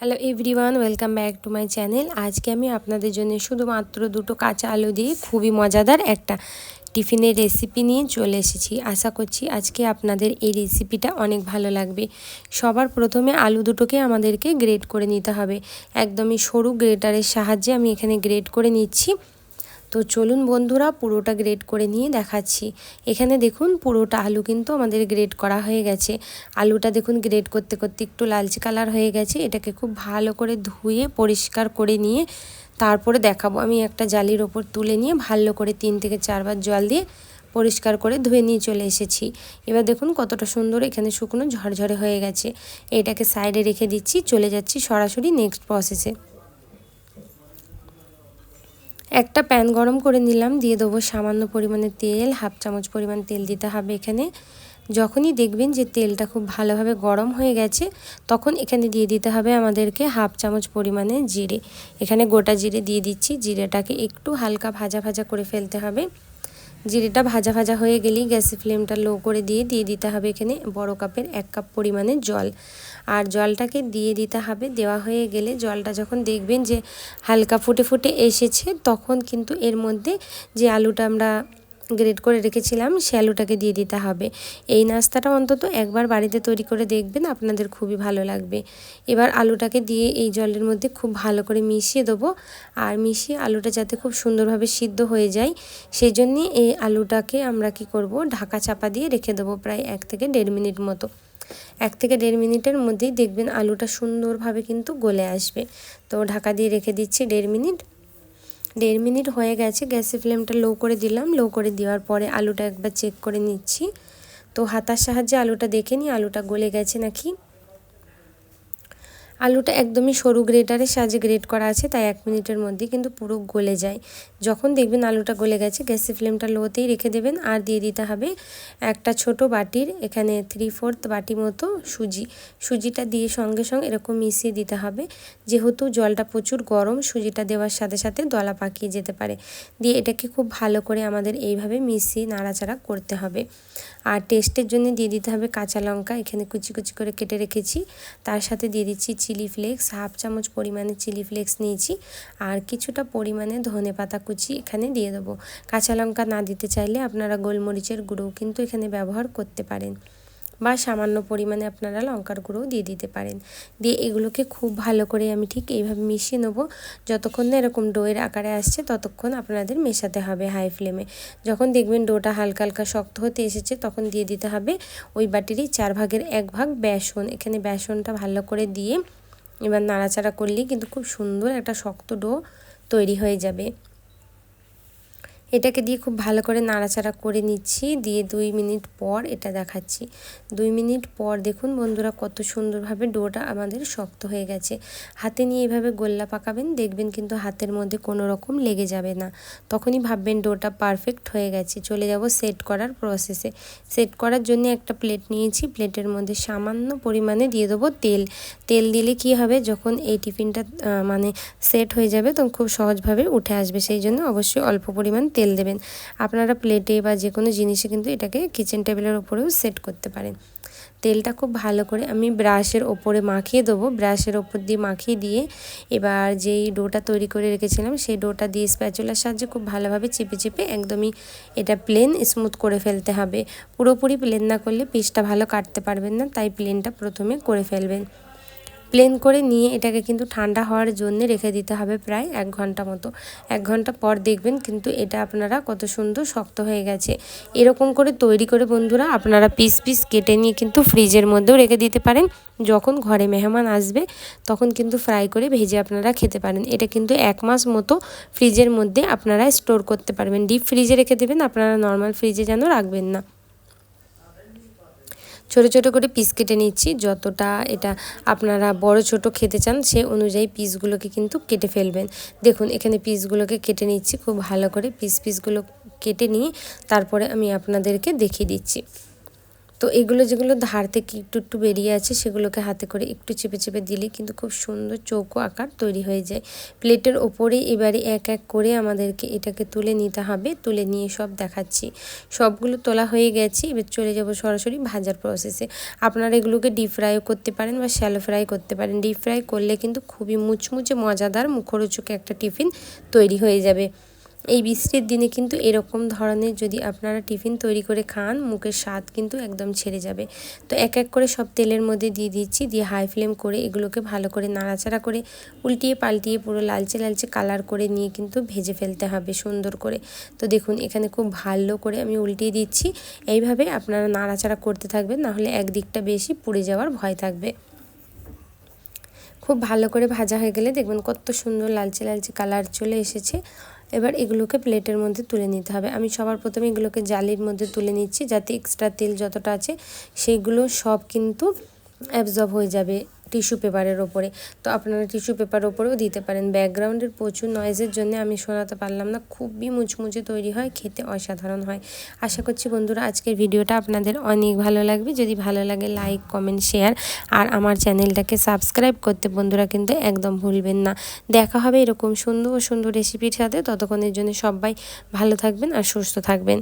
Hello everyone welcome back to my channel আজকে আমি আপনাদের জন্য শুধুমাত্র দুটো কাঁচা আলু দিয়ে খুবই মজাদার একটা টিফিনের রেসিপি নিয়ে চলে এসেছি। আশা করছি আজকে আপনাদের এই রেসিপিটা অনেক ভালো লাগবে। সবার প্রথমে আলু দুটোকে আমাদেরকে গ্রেড করে নিতে হবে। একদমই সরু গ্রেটারের সাহায্যে আমি এখানে গ্রেড করে নিচ্ছি। তো চলুন বন্ধুরা পুরোটা গ্রেড করে নিয়ে দেখাচ্ছি। এখানে দেখুন পুরোটা আলু কিন্তু আমাদের গ্রেড করা হয়ে গেছে। আলুটা দেখুন গ্রেড করতে করতে একটু লালচে কালার হয়ে গেছে। এটাকে খুব ভালো করে ধুয়ে পরিষ্কার করে নিয়ে তারপরে দেখাবো। আমি একটা জালির ওপর তুলে নিয়ে ভালো করে তিন থেকে চারবার জল দিয়ে পরিষ্কার করে ধুয়ে নিয়ে চলে এসেছি। এবার দেখুন কতটা সুন্দর এখানে শুকনো ঝরঝরে হয়ে গেছে। এটাকে সাইডে রেখে দিচ্ছি। চলে যাচ্ছি সরাসরি নেক্সট প্রসেসে একটা প্যান গরম করে নিলাম, দিয়ে দেবো সামান্য পরিমাণে তেল, হাফ চামচ পরিমাণ তেল দিতে হবে এখানে। যখনই দেখবেন যে তেলটা খুব ভালোভাবে গরম হয়ে গেছে, তখন এখানে দিয়ে দিতে হবে আমাদেরকে হাফ চামচ পরিমাণে জিরে। এখানে গোটা জিরে দিয়ে দিচ্ছি, জিরেটাকে একটু হালকা ভাজা ভাজা করে ফেলতে হবে। জিরেটা ভাজা ভাজা হয়ে গেলেই গ্যাসের ফ্লেমটা লো করে দিয়ে দিয়ে দিতে হবে এখানে বড় কাপের এক কাপ পরিমাণে জল। আর জলটাকে দিয়ে দিতে হবে, দেওয়া হয়ে গেলে জলটা যখন দেখবেন যে হালকা ফুটে ফুটে এসেছে, তখন কিন্তু এর মধ্যে যে আলুটা আমরা গ্রেড করে রেখেছিলাম সে আলুটাকে দিয়ে দিতে হবে। এই নাস্তাটা অন্তত একবার বাড়িতে তৈরি করে দেখবেন, আপনাদের খুবই ভালো লাগবে। এবার আলুটাকে দিয়ে এই জলের মধ্যে খুব ভালো করে মিশিয়ে দেবো, আর মিশিয়ে আলুটা যাতে খুব সুন্দরভাবে সিদ্ধ হয়ে যায় সেই জন্যে এই আলুটাকে আমরা কি করব, ঢাকা চাপা দিয়ে রেখে দেবো প্রায় এক থেকে দেড় মিনিট মতো। এক থেকে দেড় মিনিটের মধ্যেই দেখবেন আলুটা সুন্দরভাবে কিন্তু গলে আসবে। তো ঢাকা দিয়ে রেখে দিচ্ছি দেড় মিনিট। দেড় মিনিট হয়ে গেছে, গ্যাসের ফ্লেমটা লো করে দিলাম। লো করে দেওয়ার পরে আলুটা একবার চেক করে নিচ্ছি। তো হাতার সাহায্যে আলুটা দেখে নিই, আলুটা গলে গেছে নাকি? আলুটা একদমই সরু গ্রেটারের সাহায্যে গ্রেট করা আছে, তাই এক মিনিটের মধ্যে কিন্তু পুরো গলে যায়। যখন দেখবেন আলুটা গলে গেছে, গ্যাসের ফ্লেমটা লোতেই রেখে দেবেন। আর দিয়ে দিতে হবে একটা ছোট বাটির, এখানে থ্রি ফোর্থ বাটি মতো সুজি। সুজিটা দিয়ে সঙ্গে সঙ্গে এরকম মিশিয়ে দিতে হবে। যেহেতু জলটা প্রচুর গরম, সুজিটা দেওয়ার সাথে সাথে দলা পাকিয়ে যেতে পারে। দিয়ে এটাকে খুব ভালো করে আমাদের এইভাবে মিশিয়ে নাড়াচাড়া করতে হবে। আর টেস্টের জন্য দিয়ে দিতে হবে কাঁচা লঙ্কা, এখানে কুচি কুচি করে কেটে রেখেছি। তার সাথে দিয়ে দিচ্ছি চিলি ফ্লেক্স হাফ চামচ পরিমাণে চিলি ফ্লেক্স নিয়েছি। আর কিছুটা পরিমাণে ধনে পাতা কুচি এখানে দিয়ে দেবো। কাঁচা লঙ্কা না দিতে চাইলে আপনারা গোলমরিচের গুঁড়োও কিন্তু এখানে ব্যবহার করতে পারেন। বা সামান্য পরিমাণে আপনারা লঙ্কার গুঁড়োও দিয়ে দিতে পারেন। দিয়ে এগুলোকে খুব ভালো করে আমি ঠিক এইভাবে মিশিয়ে নেব। যতক্ষণ না এরকম ডোয়ের আকারে আসছে, ততক্ষণ আপনাদের মেশাতে হবে হাই ফ্লেমে। যখন দেখবেন ডোটা হালকা হালকা শক্ত হতে এসেছে, তখন দিয়ে দিতে হবে ওই বাটিরই চার ভাগের এক ভাগ বেসন। এখানে বেসনটা ভালো করে দিয়ে এবার নাড়াচাড়া করলেই কিন্তু খুব সুন্দর একটা শক্ত ডো তৈরি হয়ে যাবে। এটাকে দিয়ে খুব ভালো করে নাড়াচাড়া করে নিচ্ছি। দিয়ে দুই মিনিট পর এটা দেখাচ্ছি। দুই মিনিট পর দেখুন বন্ধুরা কত সুন্দরভাবে ডোটা আমাদের শক্ত হয়ে গেছে। হাতে নিয়ে এভাবে গোল্লা পাকাবেন, দেখবেন কিন্তু হাতের মধ্যে কোনো রকম লেগে যাবে না। তখনই ভাববেন ডোটা পারফেক্ট হয়ে গেছে। চলে যাব সেট করার প্রসেসে সেট করার জন্য একটা প্লেট নিয়েছি। প্লেটের মধ্যে সামান্য পরিমাণে দিয়ে দেবো তেল। তেল দিলে কি হবে? যখন এই টিফিনটা মানে সেট হয়ে যাবে, তখন খুব সহজভাবে উঠে আসবে। সেই জন্য অবশ্যই অল্প পরিমাণ তেল দেবেন। আপনারা প্লেটে বা যে কোনো জিনিসে কিন্তু এটাকে কিচেন টেবিলের ওপরেও সেট করতে পারেন। তেলটা খুব ভালো করে আমি ব্রাশের ওপরে মাখিয়ে দেবো। ব্রাশের ওপর দিয়ে মাখিয়ে দিয়ে এবার যেই ডোটা তৈরি করে রেখেছিলাম, সেই ডোটা দিয়ে স্প্যাচুলার সাহায্যে খুব ভালোভাবে চেপে চেপে একদমই এটা প্লেন স্মুথ করে ফেলতে হবে। পুরোপুরি প্লেন না করলে পিসটা ভালো কাটতে পারবেন না, তাই প্লেনটা প্রথমে করে ফেলবেন। প্লেন করে নিয়ে এটাকে কিন্তু ঠান্ডা হওয়ার জন্য রেখে দিতে হবে প্রায় এক ঘণ্টা মতো। এক ঘণ্টা পর দেখবেন কিন্তু এটা আপনারা কত সুন্দর শক্ত হয়ে গেছে। এরকম করে তৈরি করে বন্ধুরা আপনারা পিস পিস কেটে নিয়ে কিন্তু ফ্রিজের মধ্যেও রেখে দিতে পারেন। যখন ঘরে মেহমান আসবে তখন কিন্তু ফ্রাই করে ভেজে আপনারা খেতে পারেন। এটা কিন্তু এক মাস মতো ফ্রিজের মধ্যে আপনারা স্টোর করতে পারবেন। ডিপ ফ্রিজে রেখে দেবেন, আপনারা নর্মাল ফ্রিজে যেন রাখবেন না। ছোট ছোট করে পিস কেটে নিচ্ছি। যতটা এটা আপনারা বড় ছোট খেতে চান, সে অনুযায়ী পিসগুলোকে কিন্তু কেটে ফেলবেন। দেখুন, এখানে পিসগুলোকে কেটে নিচ্ছি, খুব ভালো করে পিস পিসগুলো কেটে নিয়ে তারপরে আমি আপনাদেরকে দেখিয়ে দিচ্ছি। তো এগুলো যেগুলো ধার থেকে একটু একটু বেরিয়ে আছে, সেগুলোকে হাতে করে একটু চেপে চেপে দিলে কিন্তু খুব সুন্দর চৌকো আকার তৈরি হয়ে যায়। প্লেটের ওপরে এবারে এক এক করে আমাদেরকে এটাকে তুলে নিতে হবে। তুলে নিয়ে সব দেখাচ্ছি। সবগুলো তোলা হয়ে গেছে। এবার চলে যাব সরাসরি ভাজার প্রসেসে আপনারা এগুলোকে ডিপ ফ্রাইও করতে পারেন বা শ্যালো ফ্রাই করতে পারেন। ডিপ ফ্রাই করলে কিন্তু খুবই মুচমুচে, মজাদার মুখরোচকে একটা টিফিন তৈরি হয়ে যাবে। এই বৃষ্টির দিনে কিন্তু এরকম ধরনের যদি আপনারা টিফিন তৈরি করে খান, মুখের স্বাদ কিন্তু একদম ছেড়ে যাবে। তো এক এক করে সব তেলের মধ্যে দিয়ে দিচ্ছি, দিয়ে হাই ফ্লেম করে এগুলোকে ভালো করে নাড়াচাড়া করে উল্টিয়ে পাল্টিয়ে পুরো লালচে লালচে কালার করে নিয়ে কিন্তু ভেজে ফেলতে হবে সুন্দর করে। তো দেখুন, এখানে খুব ভালো করে আমি উল্টিয়ে দিচ্ছি। এইভাবে আপনারা নাড়াচাড়া করতে থাকবেন নাহলে একদিকটা বেশি পুড়ে যাওয়ার ভয় থাকবে। খুব ভালো করে ভাজা হয়ে গেলে দেখবেন কত সুন্দর লালচে লালচে কালার চলে এসেছে। এবার এগুলোকে প্লেটের মধ্যে তুলে নিতে হবে। আমি সবার প্রথমে এগুলোকে জালির মধ্যে তুলে নিচ্ছি, যাতে এক্সট্রা তেল যতটা আছে সেগুলো সব কিন্তু অ্যাবজর্ব হয়ে যাবে। টিস্যু পেপারের ওপরে। তো আপনারা টিস্যু পেপার ওপরেও দিতে পারেন। ব্যাকগ্রাউন্ডের প্রচুর নয়েজের জন্য আমি শোনাতে পারলাম না। খুবই মুচমুচে তৈরি হয়, খেতে অসাধারণ হয়। আশা করছি বন্ধুরা আজকের ভিডিওটা আপনাদের অনেক ভালো লাগবে। যদি ভালো লাগে লাইক কমেন্ট শেয়ার আর আমার চ্যানেলটাকে সাবস্ক্রাইব করতে বন্ধুরা কিন্তু একদম ভুলবেন না। দেখা হবে এরকম সুন্দর সুন্দর রেসিপির সাথে। ততক্ষণের জন্য সবাই ভালো থাকবেন আর সুস্থ থাকবেন।